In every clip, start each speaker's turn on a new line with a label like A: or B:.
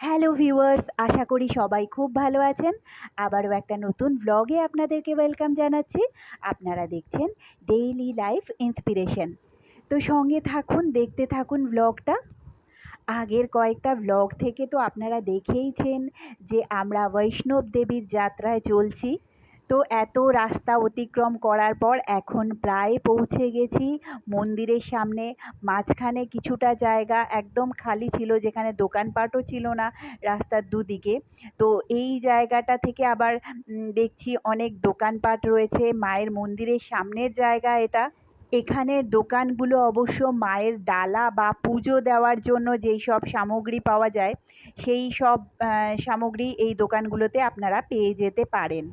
A: Hello viewers আশা করি সবাই খুব ভালো আছেন। আবারও একটা নতুন ব্লগে আপনাদেরকে ওয়েলকাম জানাচ্ছি। আপনারা দেখছেন ডেইলি লাইফ ইন্সপিরেশন তো সঙ্গে থাকুন, দেখতে থাকুন ব্লগটা আগের কয়েকটা ব্লগ থেকে তো আপনারা দেখেইছেন যে আমরা বৈষ্ণব দেবীর যাত্রায় চলছি। তো এত রাস্তা অতিক্রম করার পর এখন প্রায় পৌঁছে গেছি মন্দিরের সামনে। মাঝখানে কিছুটা জায়গা একদম খালি ছিল, যেখানে দোকানপাটও ছিল না রাস্তার দুদিকে। তো এই জায়গাটা থেকে আবার দেখছি অনেক দোকানপাট রয়েছে, মায়ের মন্দিরের সামনের জায়গা এটা। এখানের দোকানগুলো অবশ্য মায়ের ডালা বা পুজো দেওয়ার জন্য যেই সব সামগ্রী পাওয়া যায়, সেই সব সামগ্রী এই দোকানগুলোতে আপনারা পেয়ে যেতে পারেন।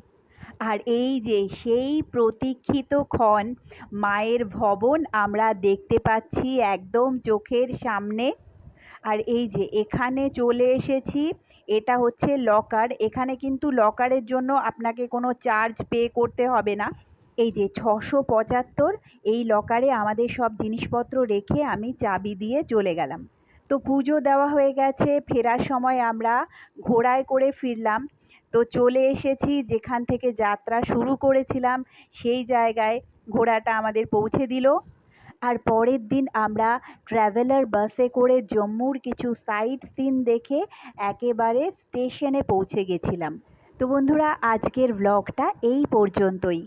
A: আর এই যে সেই প্রতীক্ষিত ক্ষণ, মায়ের ভবন আমরা দেখতে পাচ্ছি একদম চোখের সামনে। আর এই যে এখানে চলে এসেছি, এটা হচ্ছে লকার এখানে কিন্তু লকারের জন্য আপনাকে কোনো চার্জ পে করতে হবে না। এই যে ছশো পঁচাত্তর, এই লকারে আমাদের সব জিনিসপত্র রেখে আমি চাবি দিয়ে চলে গেলাম। তো পুজো দেওয়া হয়ে গেছে, ফেরার সময় আমরা ঘোড়ায় করে ফিরলাম। তো চলে এসেছি, যেখান থেকে যাত্রা শুরু করেছিলাম, সেই জায়গায় ঘোড়াটা আমাদের পৌঁছে দিল। আর পরের দিন আমরা ট্র্যাভেলার বাসে করে জম্মুর কিছু সাইট সিন দেখে একেবারে স্টেশনে পৌঁছে গেছিলাম। তো বন্ধুরা, আজকের ব্লগটা এই পর্যন্তই।